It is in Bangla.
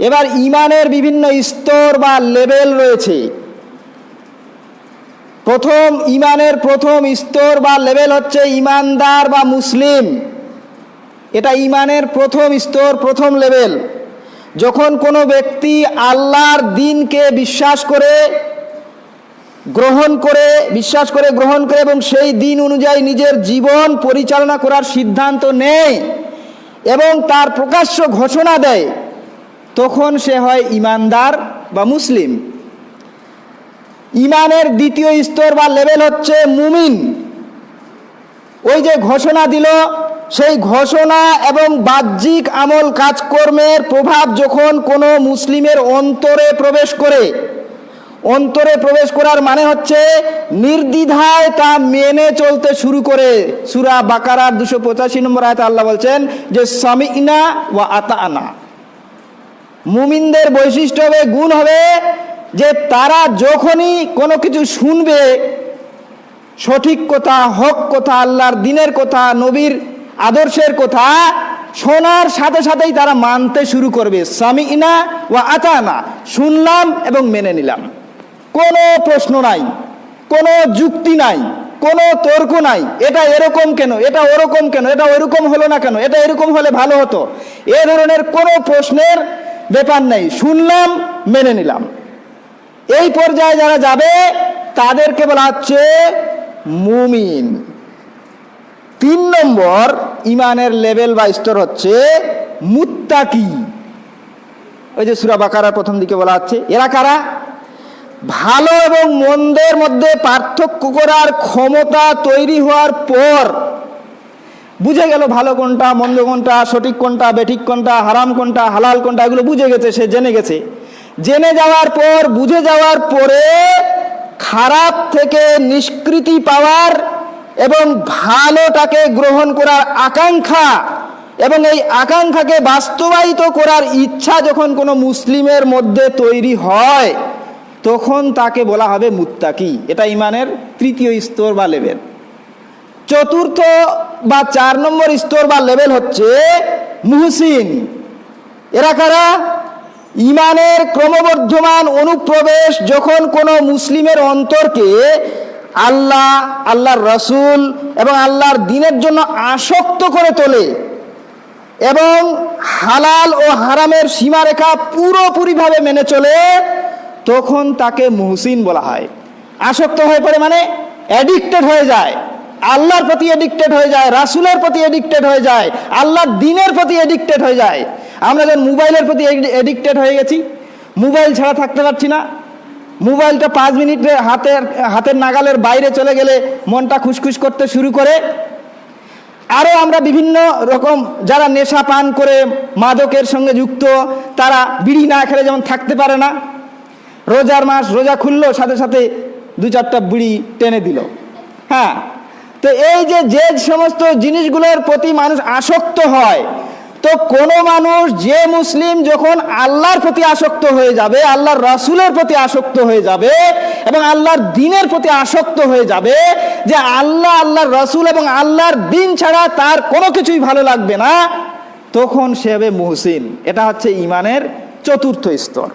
এবার ইমানের বিভিন্ন স্তর বা লেভেল রয়েছে। প্রথম, ইমানের প্রথম স্তর বা লেভেল হচ্ছে ইমানদার বা মুসলিম। এটা ইমানের প্রথম স্তর, প্রথম লেভেল। যখন কোনো ব্যক্তি আল্লাহর দিনকে বিশ্বাস করে, গ্রহণ করে, বিশ্বাস করে, গ্রহণ করে এবং সেই দিন অনুযায়ী নিজের জীবন পরিচালনা করার সিদ্ধান্ত নেয় এবং তার প্রকাশ্য ঘোষণা দেয় তখন সে হয় ইমানদার বা মুসলিম। ইমানের দ্বিতীয় স্তর বা লেভেল হচ্ছে মুমিন। ওই যে ঘোষণা দিল, সেই ঘোষণা এবং বাহ্যিক আমল কাজকর্মের প্রভাব যখন কোনো মুসলিমের অন্তরে প্রবেশ করে, অন্তরে প্রবেশ করার মানে হচ্ছে নির্দ্বিধায় তা মেনে চলতে শুরু করে। সুরা বাকারার দুশো পঁচাশি নম্বর আয়তা আল্লাহ বলছেন যে, সামিনা ওয়া আতা আনা মুমিনদের বৈশিষ্ট্য হবে, গুণ হবে যে তারা যখনই কোনো কিছু শুনবে, সঠিক কথা, হক কথা, আল্লাহর দিনের কথা, নবীর আদর্শের কথা, শোনার সাথে সাথেই তারা মানতে শুরু করবে। স্বামী ইনা ও আতানা, শুনলাম এবং মেনে নিলাম। কোনো প্রশ্ন নাই, কোনো যুক্তি নাই, কোনো তর্ক নাই, এটা এরকম কেন, এটা ওরকম কেন, এটা ওরকম হলো না কেন, এটা এরকম হলে ভালো হতো। এ ধরনের কোনো প্রশ্নের ব্যাপার নেই, শুনলাম, মেনে নিলাম। এই পর্যায়ে যারা যাবে, তাদেরকে বলা হচ্ছে মুমিন। তিন নম্বর, ইমানের লেভেল বা স্তর হচ্ছে মুত্তাকি। ওই যে সুরা বাকারার প্রথম দিকে বলা হচ্ছে, এরা কারা? ভালো এবং মন্দের মধ্যে পার্থক্য করার ক্ষমতা তৈরি হওয়ার পর বুঝে গেল ভালো কোনটা, মন্দ কোনটা, সঠিক কোনটা, বেঠিক কোনটা, হারাম কোনটা, হালাল কোনটা, এগুলো বুঝে গেছে, সে জেনে গেছে। জেনে যাওয়ার পর, বুঝে যাওয়ার পরে খারাপ থেকে নিষ্কৃতি পাওয়ার এবং ভালোটাকে গ্রহণ করার আকাঙ্ক্ষা এবং এই আকাঙ্ক্ষাকে বাস্তবায়িত করার ইচ্ছা যখন কোনো মুসলিমের মধ্যে তৈরি হয়, তখন তাকে বলা হবে মুত্তাকি। এটা ইমানের তৃতীয় স্তর বা লেভেল চতুর্থ বা চার নম্বর স্তর বা লেভেল হচ্ছে মুহসিন। এরা কারা? ইমানের ক্রমবর্ধমান অনুপ্রবেশ যখন কোনো মুসলিমের অন্তরকে আল্লাহ, আল্লাহর রসুল এবং আল্লাহর দিনের জন্য আসক্ত করে তোলে এবং হালাল ও হারামের সীমারেখা পুরোপুরিভাবে মেনে চলে, তখন তাকে মুহসিন বলা হয়। আসক্ত হয়ে পড়ে মানে অ্যাডিক্টেড হয়ে যায়। আল্লাহর প্রতি এডিক্টেড হয়ে যায়, রাসুলের প্রতি এডিক্টেড হয়ে যায়, আল্লাহর দিনের প্রতি এডিক্টেড হয়ে যায়। আমরা যখন মোবাইলের প্রতি এডিক্টেড হয়ে গেছি, মোবাইল ছাড়া থাকতে পারছি না। মোবাইলটা পাঁচ মিনিটে হাতের হাতের নাগালের বাইরে চলে গেলে মনটা খুশখুশ করতে শুরু করে। আরও আমরা বিভিন্ন রকম যারা নেশা পান করে, মাদকের সঙ্গে যুক্ত, তারা বিড়ি না খেলে যেমন থাকতে পারে না। রোজার মাস, রোজা খুললো, সাথে সাথে দু চারটা বিড়ি টেনে দিল। হ্যাঁ তো এই যে যে সমস্ত জিনিসগুলোর প্রতি মানুষ আসক্ত হয়, তো কোনো মানুষ যে মুসলিম যখন আল্লাহর প্রতি আসক্ত হয়ে যাবে, আল্লাহর রাসুলের প্রতি আসক্ত হয়ে যাবে এবং আল্লাহর দিনের প্রতি আসক্ত হয়ে যাবে যে আল্লাহ, আল্লাহর রাসুল এবং আল্লাহর দিন ছাড়া তার কোনো কিছুই ভালো লাগবে না, তখন সে হবে মুহসিন। এটা হচ্ছে ইমানের চতুর্থ স্তর।